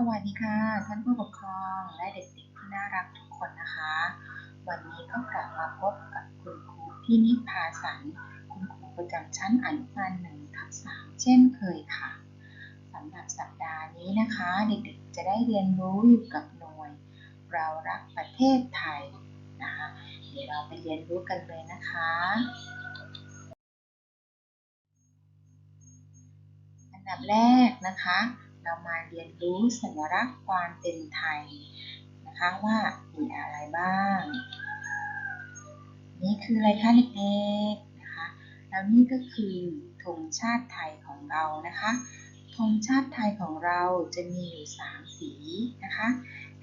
สวัสดีค่ะ ท่านผู้ปกครองและเด็กๆที่น่ารักทุกคนนะคะ วันนี้ก็กลับมาพบกับคุณครูพี่นิพาสันคุณครูประจำชั้นอนุบาลหนึ่งทับสามเช่นเคยค่ะสำหรับสัปดาห์นี้นะคะ เด็กๆจะได้เรียนรู้อยู่กับหน่วย เรารักประเทศไทยนะคะเดี๋ยวเราไปเรียนรู้กันเลยนะคะอันดับแรกนะคะ เรามาเรียนรู้สัญลักษณ์ความเป็นไทยนะคะว่ามีอะไรบ้าง นี่คืออะไรคะเด็กๆนะคะแล้วนี่ก็คือธงชาติไทยของเรานะคะธงชาติไทยของเราจะมีอยู่สามสีนะคะ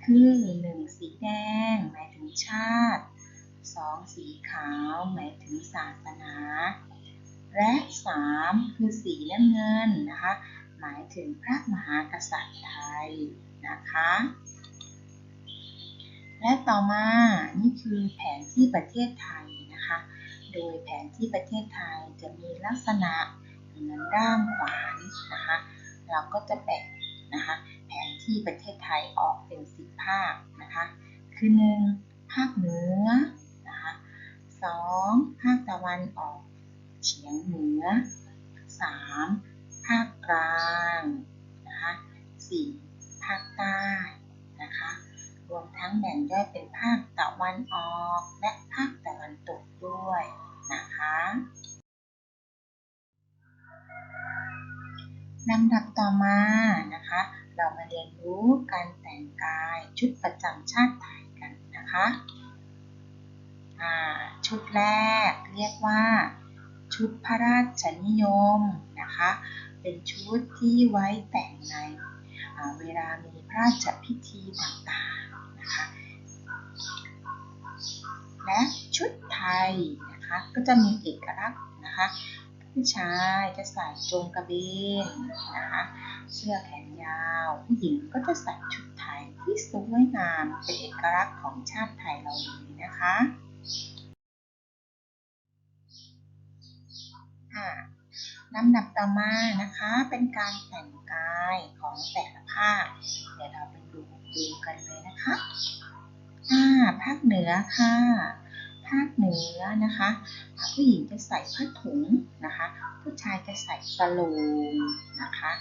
คือหนึ่งสีแดงหมายถึงชาติสองสีขาวหมายถึงศาสนา และสามคือสีน้ำเงินนะคะ หมายถึงพระมหากษัตริย์ไทยนะคะ และต่อมานี่คือแผนที่ประเทศไทยนะคะ โดยแผนที่ประเทศไทยจะมีลักษณะเหมือนด้ามขวานนะคะ เราก็จะแบ่งนะคะแผนที่ประเทศไทยออกเป็นสิบภาคนะคะ คือหนึ่งภาคเหนือนะคะสองภาคตะวันออกเฉียงเหนือสาม กลางนะคะสี่ภาคใต้นะคะ รวมทั้งแบ่งย่อยเป็นภาคตะวันออกและภาคตะวันตกด้วยนะคะลำดับต่อมานะคะ เรามาเรียนรู้การแต่งกายชุดประจำชาติไทยกันนะคะชุดแรกเรียกว่า ชุดพระราชนิยมนะคะ เป็นชุดที่ไว้แต่งในเวลามีพระราชพิธีต่างๆนะคะ และชุดไทยนะคะก็จะมีเอกลักษณ์นะคะผู้ชายจะใส่จงกระเบนนะคะเสื้อแขนยาว ผู้หญิงก็จะใส่ชุดไทยที่สวยงามเป็นเอกลักษณ์ของชาติไทยเราเลยนะคะอ่า ลำดับต่อมานะคะ เป็นการแต่งกายของแต่ละภาค เดี๋ยวเราไปดูดูกันเลยนะคะอ่าภาคเหนือค่ะ ภาคเหนือนะคะผู้หญิงจะใส่ผ้าถุงนะคะ ผู้ชายจะใส่สโลงนะคะ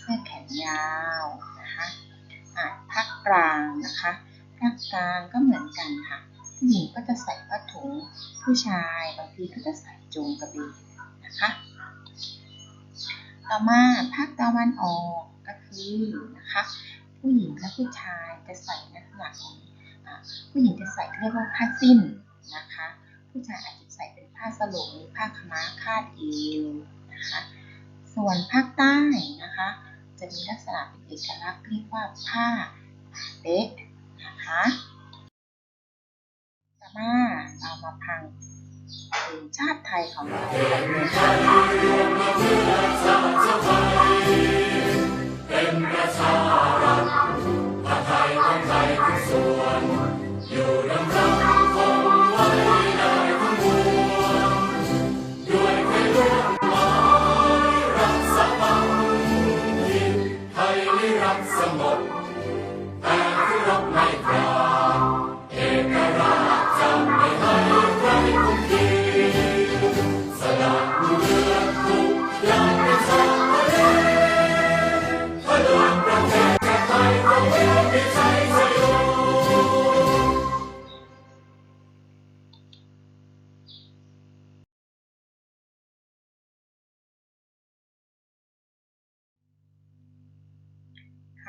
เสื้อแขนยาวนะคะอ่าภาคกลางนะคะภาคกลางก็เหมือนกันค่ะ ผู้หญิงก็จะใส่ผ้าถุง ผู้ชายบางทีก็จะใส่โจงกระเบนนะคะ ต่อมาภาคตะวันออกก็คือนะคะ ผู้หญิงและผู้ชายจะใส่ลักษณะของผู้หญิงจะใส่เรียกว่าผ้าสิ้นนะคะ ผู้ชายอาจจะใส่เป็นผ้าสโลงหรือผ้าขม้าคาดเอวนะคะ ส่วนภาคใต้นะคะ จะมีลักษณะเป็นเอกลักษณ์เรียกว่าผ้าเป๊ะนะคะต่อมาเรามาพังเพลงชาติไทยของเรา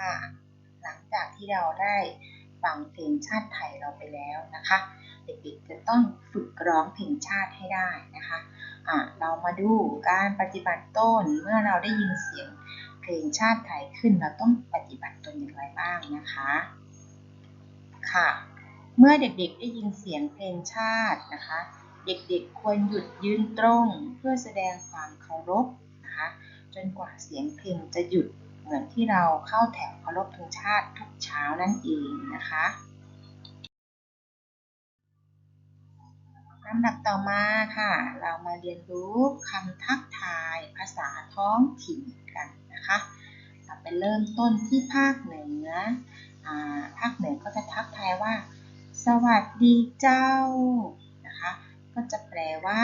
ค่ะ หลังจากที่เราได้ฟังเพลงชาติไทยเราไปแล้วนะคะ เด็กๆจะต้องฝึกร้องเพลงชาติให้ได้นะคะอะเรามาดูการปฏิบัติต้นเมื่อเราได้ยินเสียงเพลงชาติไทยขึ้นเราต้องปฏิบัติตนอย่างไรบ้างนะคะค่ะ เมื่อเด็กๆได้ยินเสียงเพลงชาตินะคะ เด็กๆควรหยุดยืนตรงเพื่อแสดงความเคารพนะคะ จนกว่าเสียงเพลงจะหยุด เหมือนที่เราเข้าแถวเคารพธงชาติทุกเช้านั่นเองนะคะลำดับต่อมาค่ะ เรามาเรียนรู้คำทักทายภาษาท้องถิ่นกันนะคะต่อไปไปเริ่มต้นที่ภาคเหนืออ่าภาคเหนือก็จะทักทายว่า สวัสดีเจ้านะคะ ก็จะแปลว่า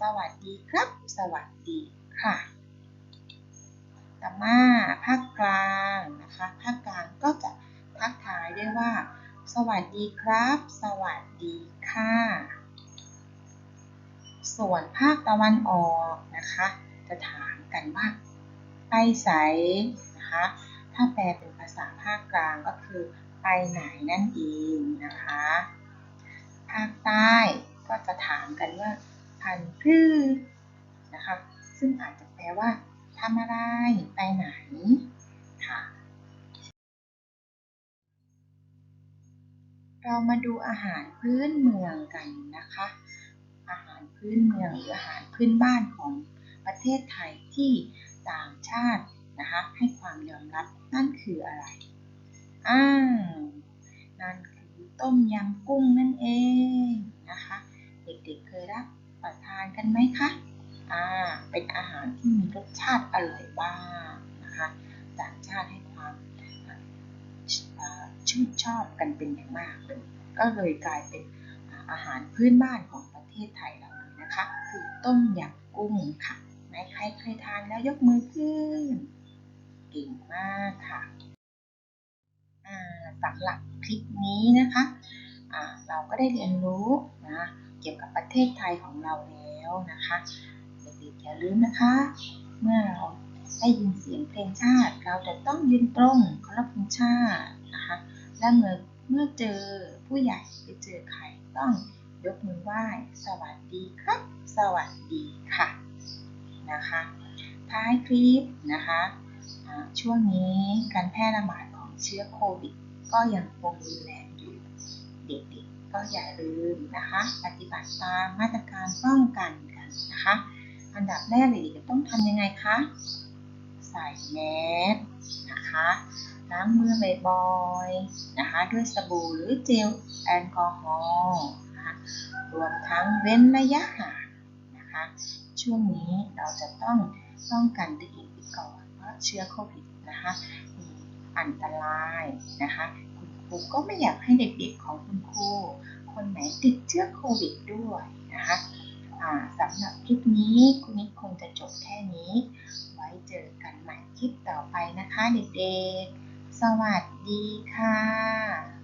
สวัสดีครับ สวัสดีค่ะ ต่อมาภาคกลางนะคะภาคกลางก็จะทักทายด้วยว่า สวัสดีครับ สวัสดีค่ะ ส่วนภาคตะวันออกนะคะ จะถามกันว่าไปไสนะคะถ้าแปลเป็นภาษาภาคกลางก็คือไปไหนนั่นเองนะคะ ภาคใต้ก็จะถามกันว่าพันพืชนะคะ ซึ่งอาจจะแปลว่า ทำอะไร ไปไหน ค่ะ เรามาดูอาหารพื้นเมืองกันนะคะ อาหารพื้นเมืองหรืออาหารพื้นบ้านของประเทศไทยที่ต่างชาตินะคะให้ความยอมรับนั่นคืออะไรอ่านั่นคือต้มยำกุ้งนั่นเองนะคะ เด็กๆเคยรับประทานกันไหมคะ อ่าเป็นอาหารที่มีรสชาติอร่อยบ้างนะคะต่างชาติให้ความชื่นชอบกันเป็นอย่างมากเลยก็เลยกลายเป็นอาหารพื้นบ้านของประเทศไทยเราเลยนะคะคือต้มยำกุ้งค่ะไหนใครเคยทานแล้วยกมือขึ้นเก่งมากค่ะสำหรับคลิปนี้นะคะเราก็ได้เรียนรู้นะเกี่ยวกับประเทศไทยของเราแล้วนะคะ อย่าลืมนะคะ เมื่อเราได้ยินเสียงเพลงชาติ เราจะต้องยืนตรงเคารพธงชาตินะคะ และเมื่อเมื่อเจอผู้ใหญ่ไปเจอใครต้องยกมือไหว้สวัสดีครับ สวัสดีค่ะนะคะ ท้ายคลิปนะคะช่วงนี้การแพร่ระบาดของเชื้อโควิด ก็ยังคงรุนแรงอยู่ เด็กๆก็อย่าลืมนะคะ ปฏิบัติตามมาตรการป้องกันกันนะคะ อันดับแรกเลยต้องทำยังไงคะ ใส่แมสนะคะ ล้างมือบ่อยๆนะคะ ด้วยสบู่หรือเจลแอลกอฮอล์นะคะรวมทั้งเว้นระยะห่างนะคะ ช่วงนี้เราจะต้องป้องกันตัวเองไปก่อนเพราะเชื้อโควิดนะคะอันตรายนะคะ คุณครูก็ไม่อยากให้เด็กๆของคุณครูคนไหนติดเชื้อโควิดด้วยนะคะ สำหรับคลิปนี้คุณนิดคงจะจบแค่นี้ ไว้เจอกันใหม่คลิปต่อไปนะคะเด็กๆ สวัสดีค่ะ